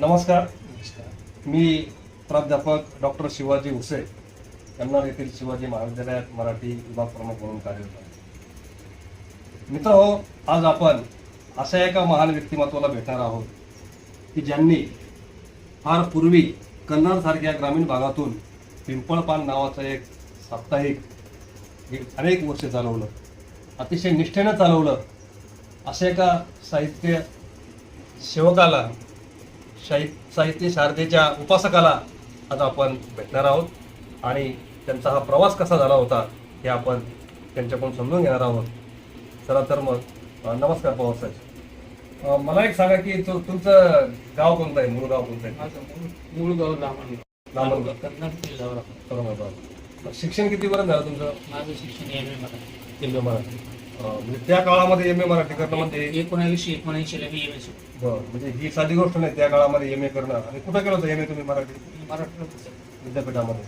नमस्कार. मी प्राध्यापक डॉक्टर शिवाजी उसे कन्नड येथील शिवाजी महाविद्यालयात मराठी विभाग प्रमुख म्हणून कार्यरत आहे. मित्र हो आज आपण अशा एका महान व्यक्तिमत्वाला भेटणार आहोत की ज्यांनी फार पूर्वी कन्नडसारख्या ग्रामीण भागातून पिंपळपान नावाचं एक साप्ताहिक हे अनेक वर्ष चालवलं अतिशय निष्ठेनं चालवलं अशा एका साहित्य सेवकाला शाहि साहित्य शारदेच्या उपासकाला आज आपण भेटणार आहोत. आणि त्यांचा हा प्रवास कसा झाला होता हे आपण त्यांच्याकडून समजून घेणार आहोत. चला तर मग नमस्कार पवार साहेब. मला एक सांगा की तुमचं गाव कोणतं आहे? मूळ गाव कोणतं आहे? मूळ- गाव. औरंगाबाद शिक्षण किती पर्यंत झालं तुमचं? माझं शिक्षण एम ए मराठी. म्हणजे त्या काळामध्ये एम ए मराठी करणं म्हणजे एकोणावीसशे एकोणऐंशीला मी एम एस बरं, म्हणजे ही साधी गोष्ट नाही त्या काळामध्ये एम ए करणं. आणि कुठं केलं होतं एम ए तुम्ही मराठी? मराठी विद्यापीठामध्ये.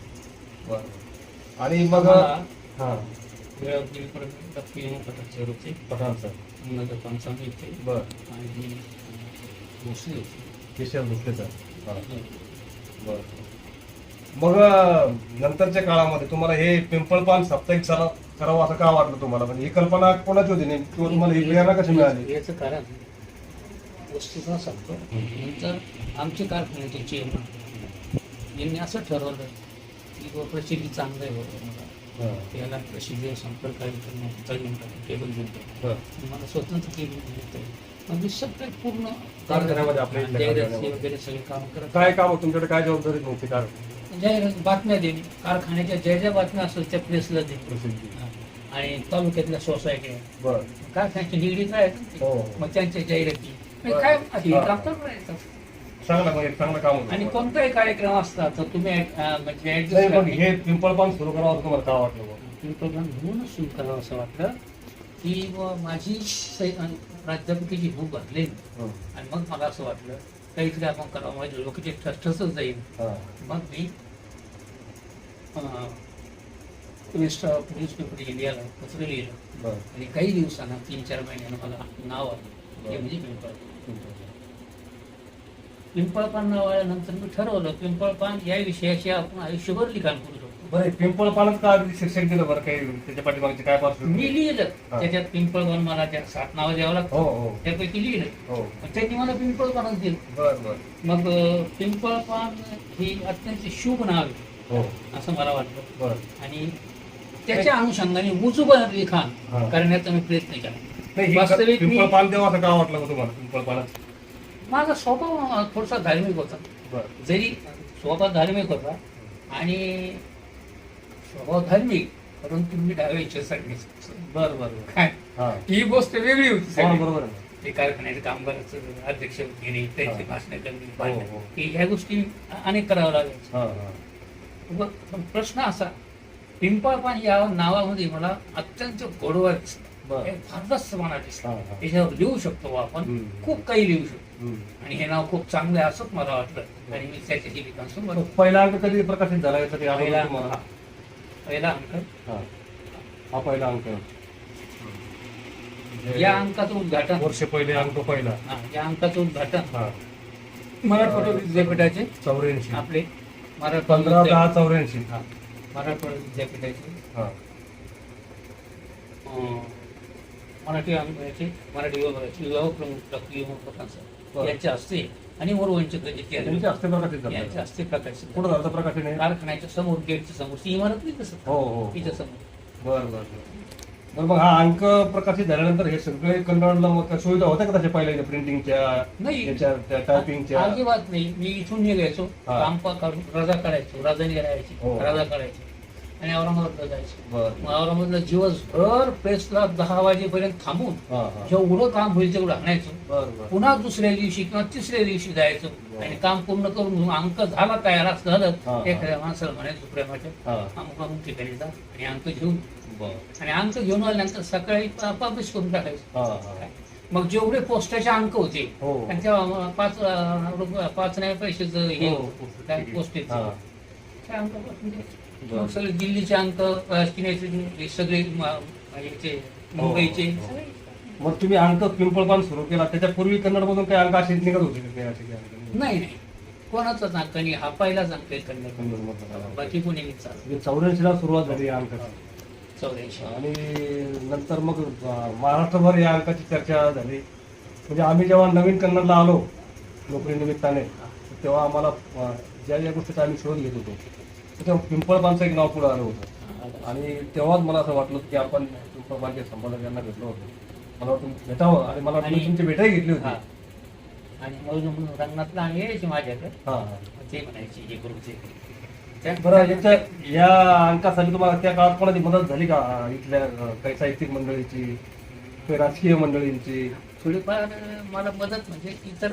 बरं. आणि मग मला हां. होते. पठाण सर. पंचांग होते बरं. आणि भोसले होते किशोर भोसले सर हां. बरं. मग नंतरच्या काळामध्ये तुम्हाला हे पिंपळपान साप्ताहिक चालव करावं असं का वाटलं तुम्हाला? म्हणजे ही कल्पना कोणाची होती नेमकी? किंवा तुम्हाला ही प्रेरणा कशी मिळाली? याचं कारण वस्तूचा सांगतो नंतर आमचे कारखान्याचे चेअरमन यांनी असं ठरवलं की बुवा प्रसिद्धी चांगलं आहे बाबा त्याला प्रसिद्धी संपर्क टेबल बरं. मला स्वतंत्र केली मिळते म्हणजे सगळे पूर्ण कारखान्यामध्ये आपल्या. वगैरे सगळे काम करत काय काम? तुमच्याकडे काय जबाबदारी नव्हती काय जाहिरात बातम्या देणे कारखान्याच्या ज्या ज्या बातम्या असतात त्या प्रेसला देणे प्रसिद्धी. आणि तालुक्यातल्या सोसायट्या बरं कारखान्याच्या निगडीत आहेत हो मग त्यांच्या जाहिराती म्हणजे काय हे. काम होतं आणि. कोणताही कार्यक्रम असला तर तुम्ही म्हणजे. हे पिंपळपान सुरू करावं असं तुम्हाला का वाटलं बुवा? पिंपळगाव म्हणूनच सुरू करावं असं वाटलं की माझी प्राध्यापकीची भूक भरली हं. आणि मग मला असं वाटलं काहीतरी आपण करावं माझे लोकांचे ठसठसच जाईल हां. मग मी मिस्टर न्यूजपेपर इंडियाला पत्र लिहिलं. आणि काही दिवसांना तीन चार महिन्यानं मला नाव आलं. ते म्हणजे पिंपळ पिंपळपान. नाव आल्यानंतर मी ठरवलं पिंपळपान या विषयाशी आपण आयुष्यभर लिखाण करू शकतो. बरं पिंपळपानच का शिक्षण दिलं बरं काही? त्याच्या पाठीमागचे काय पार्श्वभूमी? मी लिहिलं. हा. त्याच्यात पिंपळपान मला त्या सात नावं द्यावं हो लागतं. हो त्यापैकी लिहिलं. हो. त्यांनी मला पिंपळपानच दिलं. बरं बरं. मग पिंपळपान ही अत्यंत शुभ नाव आहे. हो असं मला वाटतं बरं आणि त्याच्या अनुषंगाने उजूबन लिखाण. करण्याचा मी प्रयत्न केला नाही ही वास्तविक मी- पिंपळपान देवा असं का वाटलं का तुम्हाला पिंपळपानच माझा स्वभाव थोडासा धार्मिक होता बरं जरी स्वभाव धार्मिक होता आणि स्वभाव धार्मिक परंतु मी डाव्या इच्छेसाठी बरं बरं काय हां गोष्ट वेगळी होती हो. बरोबर. ते कारखान्याचे कामगाराचं अध्यक्ष घेणे त्यांची. भाषणं करणे हो. हो. ह्या गोष्टी अनेक कराव्या हां व- प्रश्न असा पिंपळपान या नावामध्ये मला अत्यंत गोडवा दिसला. फारच मला दिसला. त्याच्यावर लिहू शकतो आपण. खूप काही लिहू शकतो. आणि हे नाव खूप चांगलं आहे असंच मला वाटलं. आणि मी त्याच्याशी लिखाण पहिला अंक कधी प्रकाशित झाला पहिला तुम्हाला? पहिला अंक. हां. हा पहिला अंक. या अंकाचं उद्घाटन. वर्ष पहिले अंक पहिला. हा, या अंकाचं उद्घाटन. हां. मराठवाडा विद्यापीठाचे चौऱ्याऐंशी. आपले पंधरा दहा चौऱ्याऐंशी. हा, मराठवाडा विद्यापीठाचे हां. मराठी मराठी विभागाचे विभाग प्रमुख डॉक्टर सर. बरं. यांच्या हस्ते आणि वरवंचित यांच्या हस्ते प्रकाशित झालं. हस्ते प्रकाशित कुठं झालं प्रकाशन? कारखान्याच्या समोर गेटच्या समोर ती इमारत नाही कसं हो हो. तिच्या समोर. बरं बरं. बरं बरं मग हा अंक प्रकाशित झाल्यानंतर हे सगळे कन्नडला मग सुविधा होत्या का त्याच्या पहिल्या प्रिंटिंगच्या नाही. याच्या टायपिंगच्या अजिबात नाही मी इथून निघायचो हा. कांपा काढून रजा काढायचो राजधानी राहायची हो. रजा काढायची आणि औरंगाबादला जायचो. मग औरंगाबादला दिवसभर प्रेसला दहा वाजेपर्यंत थांबून जेवढं काम होईल तेवढं आणायचं. पुन्हा दुसऱ्या दिवशी किंवा तिसऱ्या दिवशी जायचं. आणि काम पूर्ण करून अंक झाला तयार असं झालं. एखाद्या माणसाला म्हणायचं प्रेमाच्या अमुक अमुक ठिकाणी जा आणि अंक घेऊन आणि अंक घेऊन आल्यानंतर सकाळी पब्लिश करून टाकायचं. मग जेवढे पोस्टाचे अंक होते हो. त्यांच्या पाच पाच नाही पैशाचं हे पोस्टेज हां. मग सगळे दिल्लीचे अंक पुण्याचे हे सगळे याचे मुंबईचे. हो. सगळे मग तुम्ही अंक पिंपळपान सुरू केला त्याच्यापूर्वी कन्नडमधून काही अंक असे निघत होते का? काही असे काही अंक? नाही नाही. कोणाचाच अंक नाही हा पहिलाच अंक आहे कन्नड आला. बाकी कोणी नाही चालू म्हणजे चौऱ्याऐंशीला सुरुवात झाली या अंकाची. चौऱ्याऐंशी. आणि नंतर मग अं, महाराष्ट्रभर या अंकाची चर्चा झाली. म्हणजे आम्ही जेव्हा नवीन कन्नडला आलो नोकरी निमित्ताने तेव्हा आम्हाला अं, ज्या ज्या गोष्टीचा आम्ही शोध घेत होतो तेव्हा पिंपळपानचं एक नाव पुढे आलं होतं. आणि तेव्हाच मला असं वाटलं की आपण पिंपळपानचे संपादक यांना भेटलो होतो. मला वाटतं भेटावं. आणि मला वाटतं आणि- तुमची भेटही घेतली हा. होती आणि मग रंगणातला आणि यायचे माझ्याकडे हा. ते म्हणायचे हे करू ते करू. त्या- बरं याच्या या अंकासाठी तुम्हाला त्या काळात कोणाची मदत झाली का? इथल्या अं, काही साहित्यिक मंडळीची काही राजकीय मंडळींची? थोडीफार मला मदत म्हणजे इतर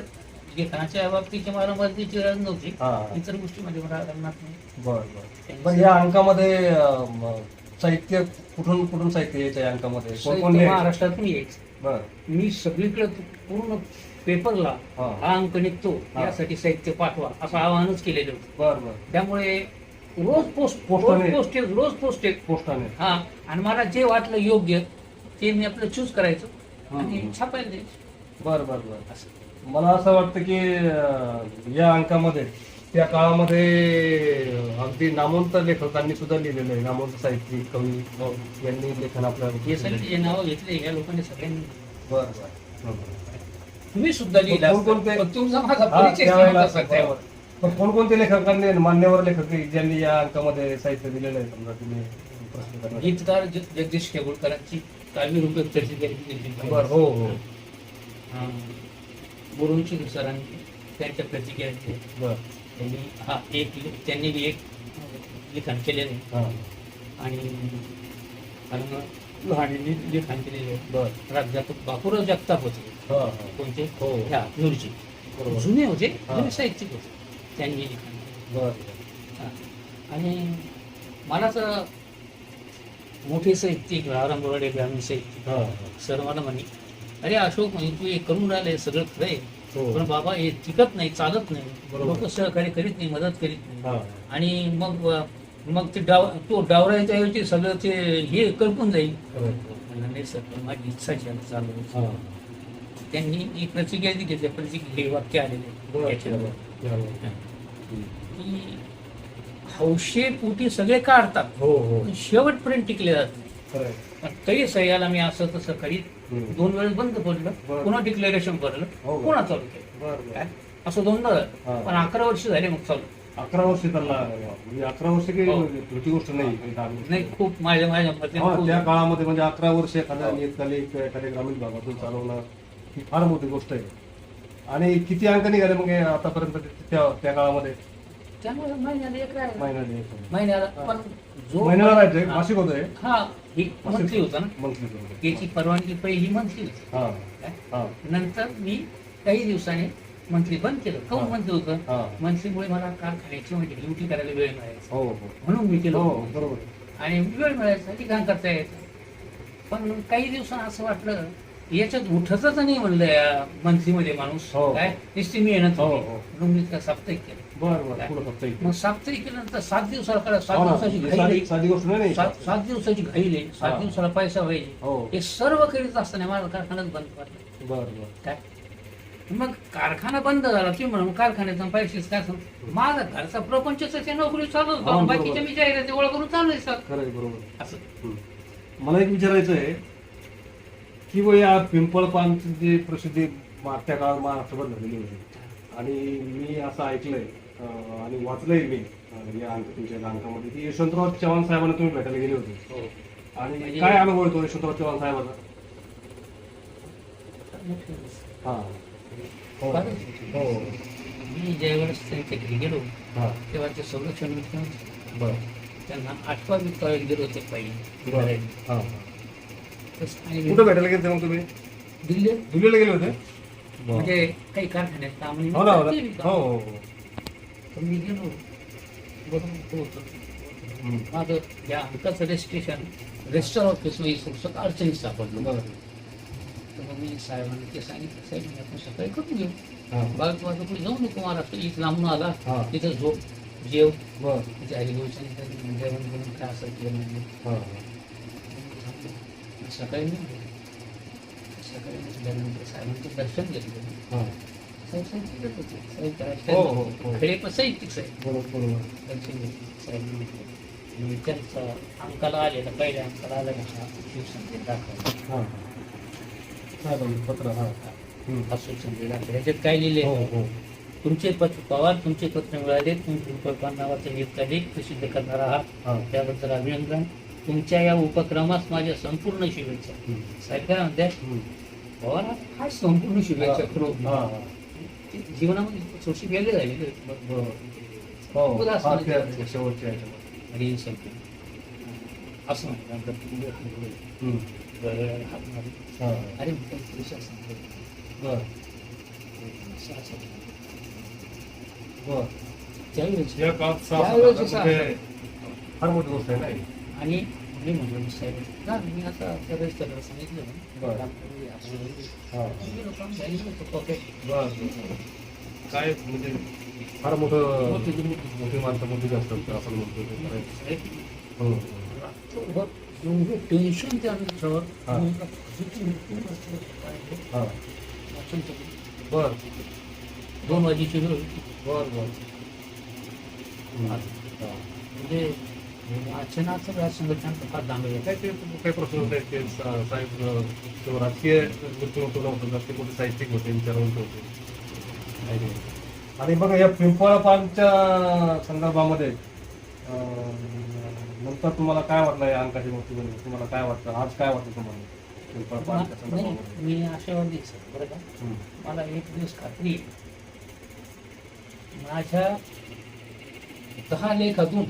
लेखनाच्या बाबतीची मला मदतीची गरज नव्हती. हा. इतर गोष्टी म्हणजे मला रंगणात नाही बर या अंकामध्ये अं, साहित्य कुठून कुठून साहित्य यायचं या अंकामध्ये? कोण कोण साहित्य लिहायचं? महाराष्ट्रातून यायचं. बर. मी सगळीकडे पूर्ण पेपरला हा. हा अंक निघतो हा. यासाठी साहित्य पाठवा असं आवाहनच केलेलं होतं. बर बर. त्यामुळे रोज पोस्ट पोस्टाने? रोज पोस्टेज रोज पोस्टेज पोस्टाने हा. आणि मला जे वाटलं योग्य ते मी आपलं चूज करायचं. आणि छापायला द्यायचं. बर बर बर. असं. मला असं वाटतं की अं, या अंकामध्ये त्या काळामध्ये अगदी नामवंत लेखकांनी सुद्धा लिहिलेलं आहे. नामवंत साहित्यिक कवी यांनी लेखन आपल्या हे सगळे जे नावं घेतले या लोकांनी सगळ्यांनी बर तुम्ही सुद्धा लिहिला कोण- कोणते- पण तुमचा माझा हा, परिचय त्यावेळेला नव्हता सध्या. पण कोणकोणते लेखकांनी मान्यवर लेखक आहे ज्यांनी या अंकामध्ये साहित्य दिलेलं आहे? समजा तुम्ही प्रश्न करणार. गीतकार ज- जगदीश केबुलकरांची काव्य रूपे प्रतिक्रिया बर हो हो. बोरुंची सरांनी त्यांच्या प्रतिक्रिया. बर. त्यांनी हा एक त्यांनी बी एक लिखाण केलेलं आहे. हा. आणि लहाननी लिखाण केलेलं आहे. बर. प्राध्यापक बापूराव जगताप होते. हा हा. कोणते? हो. ह्या बरोबर. जुने होते. जुने साहित्यिक होते. त्यांनी लिखाण. बर. हा. आणि मला तर मोठे साहित्यिक रामराम बोराडे ग्रामीण साहित्यिक. हा सर मला म्हणे अरे अशोक म्हणजे तू हे करून राहिलंय सगळं खरं आहे. पण बाबा हे टिकत नाही चालत नाही. लोक सहकार्य करीत नाही मदत करीत नाही. हा. आणि मग मग ते डाव तो डावरायच्या ऐवजी सगळं ते हे कल्पून जाईल. नाही सर पण माझी इच्छाची आहे, चालू हा. आहे." त्यांनी एक प्रतिक्रिया दिली त्या प्रतिक्रिया हे वाक्य आलेले. की हौशे पोटी सगळे काढतात. हो हो. पण शेवटपर्यंत टिकले जातात. पण तरी सह्याला मी असं तसं करीत. दोन वेळेस बंद पडलं. पुन्हा डिक्लेरेशन हो पडलं का? पुन्हा चालू केलं काय? असं दोनदा हा. झालं पण अकरा वर्ष झाले मग चालू अकरा वर्ष त्याला म्हणजे अकरा वर्ष काही हो. छोटी गोष्ट नाही खूप माझ्या माझ्या हा, त्या काळामध्ये म्हणजे अकरा वर्ष एखाद्या हो. नियतकालिक एखाद्या ग्रामीण भागातून चालवणं ही फार मोठी गोष्ट आहे आणि किती अंक निघाले मग हे आतापर्यंत त्या काळामध्ये त्यामुळे महिन्याला एक राहिला. महिन्याला पण जो महिन्याला राहायचं हा. मासिक होतं हे हा ही मंथली होता ना? मंथली याची परवानगी पहिली मंथली. होती हा काय? हा. नंतर मी काही दिवसाने मंथली बंद केलं. काऊन हा. मंथली होतं? हा. मंथलीमुळे मला कारखान्याची म्हणजे ड्युटी करायला वेळ मिळायचा. हो हो. म्हणून मी केलं. हो होतं. बरोबर. आणि वेळ मिळायचा लिखाण करता यायचं पण काही दिवसांनी असं वाटलं याच्यात उठतच नाही म्हणलं या मंथलीमध्ये माणूस. हो. काय? नुसती मी येणं हो, हो. म्हणून मी त्या साप्ताहिक केलं. बर बर पुढं फक्त एक. मग साप्ताहिक केल्यानंतर सात दिवसाला करा सात हो ना, दिवसाची ही घाई साधी लई. साधी गोष्ट नाही सात नाही. सात दिवसाची घाई लई. सात हा. दिवसाला पैसा हो. हे सर्व करीत असताना माझा कारखानाच बंद पडला. बर बर. काय? मग कारखाना बंद झाला की म्हणून कारखान्याचा पैसेच काय सांग माझा घरचा प्रपंचच त्या नोकरी चालू हा, होता बरोबर. बाकीच्या मी जाहिराती ओळख करून चालू आहे सर. खरं आहे बरोबर. असं. हम्म. मला एक विचारायचं आहे की व या पिंपळपानची जी प्रसिद्धी मागच्या काळात महाराष्ट्रभर झालेली होती. आणि मी असं ऐकलंय आणि वाचलंय मी. या अंक तुमच्या अंकामध्ये की यशवंतराव चव्हाण साहेबांना तुम्ही भेटायला गेले होते. हो. आणि म्हणजे- काय अनुभव येतो यशवंतराव चव्हाण साहेबाचा हा. हो. हो. मी ज्यावेळेस त्यांच्या घरी गेलो हा. तेव्हा ते संरक्षण. बर. त्यांना आठवा वित्तावर गेले होते हा. आणि कुठं भेटायला गेले मग तुम्ही? दिल्ली दिल्लीला गेले होते? म्हणजे काही कारखान्यात काम हो ना हो. तर मी गेलो. बरोबर तो होतो. माझं या अंकाचं रजिस्ट्रेशन रजिस्टर ऑफिसमध्ये स्वतः अडचणीत सापडलो. बरं तर मग मी साहेबांना ते सांगितलं साहेब मी आपण सकाळी करून घेऊ. हा. बाग माझं पुढे जाऊ नको महाराष्ट्र इथं लांबून आला. तिथं झोप जेव. बर. तिथे हरिभाऊच्या जेवण करून काय असं केलं हा सकाळी सकाळी साहेबांचं दर्शन घेतलं. हां होते. हो, हो, पण बरोबर. साहेब त्यांचा अंकाला आलेला पहिल्या अंकाला आला का हा शिवसंदेश दाखवला हां. साहेबांनी पत्र हां शिवसंदेश दाखवला ह्याच्यात काय लिहिले हो हो तुमचे पत्र पवार तुमचे पत्र मिळाले तुम्ही उपक्रम नावाचा एक लेख प्रसिद्ध करणार आहात. हां. त्याबद्दल अभिनंदन. तुमच्या या उपक्रमास माझ्या संपूर्ण शुभेच्छा. साहेब काय म्हणते. पवार हा संपूर्ण शुभेच्छा. हां हां. जीवनामध्ये थोडीशी गेले झाले. हो शेवटच्या. आणि असं अरे बरं. बरं. त्यावेळेस. फार मोठी गोष्ट आहे आणि मी म्हणलो साहेब ना मी आता त्या रजिस्टरला सांगितलं बरं. हां काय म्हणजे फार मोठं मोठी माणसं मोठी असतात आपण म्हणतो हो एवढं टेन्शन हा. ते. हां वाचन केलं. बर दोन वाजेची वेळ. बर बर हां. म्हणजे वाचनाचं फार चांगलं आहे. काय ते काही प्रश्न होते ते साहेब राजकीय ते मोठे साहित्यिक होते विचारवंत होते. आणि बघा या पिंपळापानच्या संदर्भामध्ये अं, नंतर तुम्हाला काय वाटलं या अंकाची मूर्तीमध्ये तुम्हाला काय वाटतं आज काय वाटतं तुम्हाला संदर्भामध्ये मी आशावादी आहे, सर बरं का हं. मला एक दिवस खात्री. माझ्या दहा लेखातून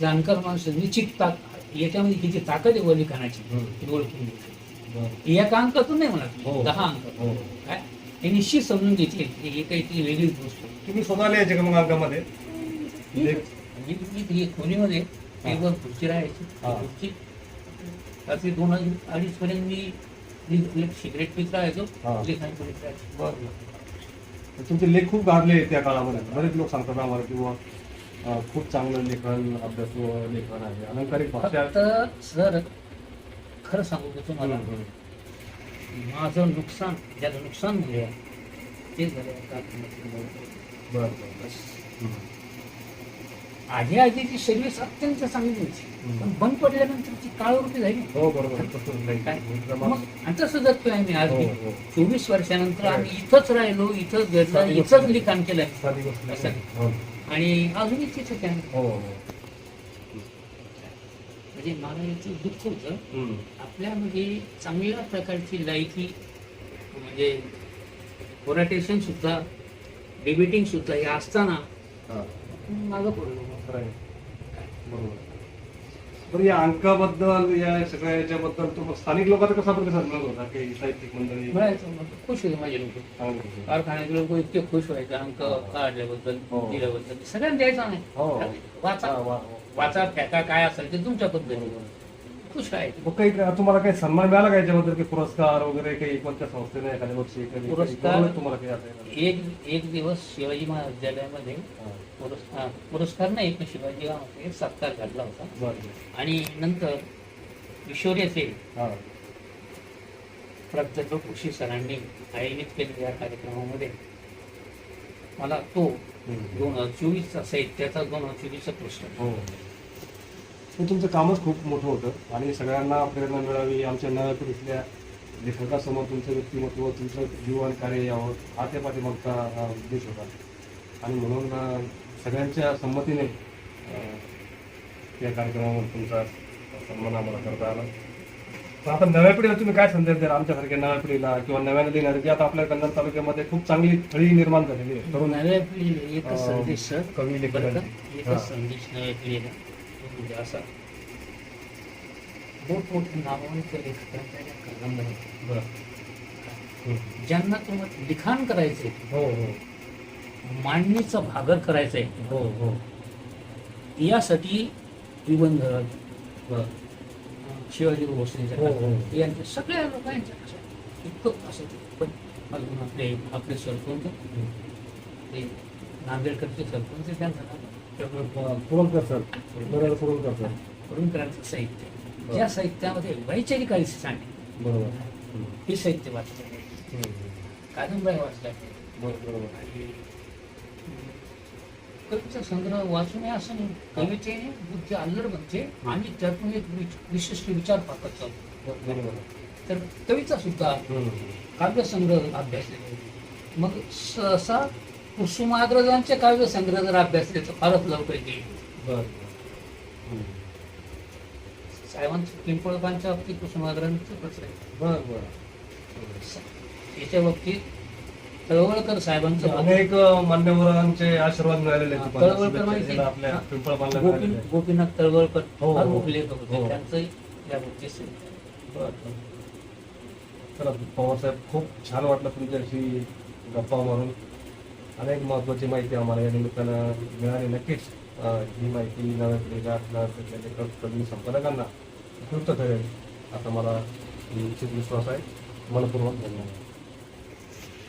जाणकार माणसं निश्चित ताक याच्यामध्ये किती ताकद आहे व लिखाणाची. ती ओळखून. बरं. एका अंकातून नाही म्हणा हो. दहा अंक हो. काय हे निश्चित समजून घेतले की हे काही ती वेगळीच गोष्ट. तुम्ही स्वतः लिहायचे का मग अंकामध्ये लेख? मी मी ती खोलीमध्ये टेबल खुर्ची राहायची. खुर्ची रात्री दोन अडीच अडीच पर्यंत मी सिगरेट पित राहायचो. लिखाण करीत राहायचो बरं तुमचे लेख खूप गाजले त्या काळामध्ये बरेच लोक सांगतात आम्हाला किंवा खूप चांगलं लेखन अभ्यास लेखन आहे अलंकारिक भाषा फक्त सर खरं सांगू का तुम्हाला हं, हं. माझं नुकसान ज्याचं नुकसान झाले ते झाले कारखान्यात. बरं बरं हं. आधी आधीची सर्व्हिस अत्यंत चांगली होती. पण बंद पडल्यानंतर ती काळवृत्ती झाली हो बरोबर तसंच नाही काय मग आम्ही आज हो. हो. चोवीस वर्षानंतर आम्ही इथंच राहिलो इथंच घडलं गोष्ट इथंच. लिखाण केलंय गोष्ट. असं. हो. आणि अजूनही तिथंच आहे हो हो म्हणजे मला याचं दुःख होतं. आपल्यामध्ये चांगल्या प्रकारची लायकी म्हणजे कोराटेशन सुद्धा डिबेटिंग सुद्धा हे असताना. मागं पडलो. बरोबर बरं या अंकाबद्दल या सगळ्या याच्याबद्दल तो स्थानिक लोकांचा कसा प्रतिसाद मिळत होता काही साहित्यिक मंडळी मिळायचं मग खुश होते माझे लोक चांगले. कारखान्याचे लोक इतके खुश व्हायचे अंक काढल्याबद्दल हो. दिल्याबद्दल सगळ्यांना द्यायचा नाही हो. वाचा हा, वा- वा. वाचा फेका काय असेल ते तुमच्या पद्धतीने खुश आहे मग काही तुम्हाला काही सन्मान मिळाला का याच्याबद्दल काही पुरस्कार वगैरे काही कोणत्या संस्थेने एखाद्या वर्षी पुरस्कार? तुम्हाला काही असं एक एक दिवस शिवाजी महाविद्यालयामध्ये हां. पुरस्कार पुरस्कार नाही पण शिवाजी सत्कार घडला होता. आणि नंतर किशोरीचे हां. प्राध्यापक उशी सरांनी आयोजित केलेल्या या कार्यक्रमामध्ये मला तो. दोन हजार चोवीसचा साहित्याचा दोन हजार चोवीसचा पुरस्कार हो तुमचं कामच खूप मोठं होतं आणि सगळ्यांना प्रेरणा मिळावी आमच्या नव्या पिढीतल्या लेखकासमोर तुमचं व्यक्तिमत्व तुमचं जीवन कार्य यावं त्या पाठीमागचा हा उद्देश होता आणि म्हणून सगळ्यांच्या संमतीने या कार्यक्रमावर तुमचा सन्मान आम्हाला करता आला. तर आता नव्या पिढीला तुम्ही काय संदेश द्याल? आमच्यासारख्या नव्या पिढीला किंवा नव्याने देणारे जे आता आपल्या कन्नड तालुक्यामध्ये खूप चांगली फळी निर्माण झालेली आहे. तरुण नव्या पिढीला एकच अं, संदेश सर. कवी एकच हां. संदेश नव्या पिढीला. म्हणजे असा मोठमोठ्या लेखकांच्या बरं. हं. ज्यांना तुम्हाला लिखाण करायचंय. हो हो. मांडणीचा भागर करायचा आहे हो हो. यासाठी बरं शिवाजी भोसले हो, हो. यांच्या सगळ्या लोकांच्या इतकं असं पण अजून आपले आपले सरपंच ते नांदेडकरचे सरपंच त्यांचं पुरंदर सर. बरोबर पुरंदर सर. करून करायचं साहित्य ज्या साहित्यामध्ये वैचारिक आयुष्य सांगते बरोबर. हे साहित्य वाचलं कादंबऱ्या वाचल्या बरोबर कवीचा संग्रह वाचणे असं नाही. कवितेने बुद्धी अल्लड बनते आणि त्यातून एक विशिष्ट विचार पाकत चालतो बरोबर. तर कविता सुद्धा काव्यसंग्रह अभ्यासले मग सहसा कुसुमाग्रजांचे काव्यसंग्रह जर अभ्यासले तर फारच लवकर येईल. साहेबांचं पिंपळकांच्या बाबतीत कुसुमाग्रजांचं बर बर याच्या बाबतीत तळवळकर साहेबांचं अनेक मान्यवरांचे आशीर्वाद मिळालेले. तळवळकर माहिती आपल्या गोपी. गोपीनाथ तळवळकर हो, फार हो. मोठे लेखक होते हो. त्यांचंही या. चला पवारसाहेब खूप छान वाटलं तुमच्याशी गप्पा मारून अनेक महत्वाची माहिती आम्हाला या निमित्तानं मिळाली नक्कीच ही माहिती नव्या पिढीला नव्या पिढीच्या लेखक कवी संपादकांना उपयुक्त ठरेल असा मला निश्चित विश्वास आहे मनपूर्वक धन्यवाद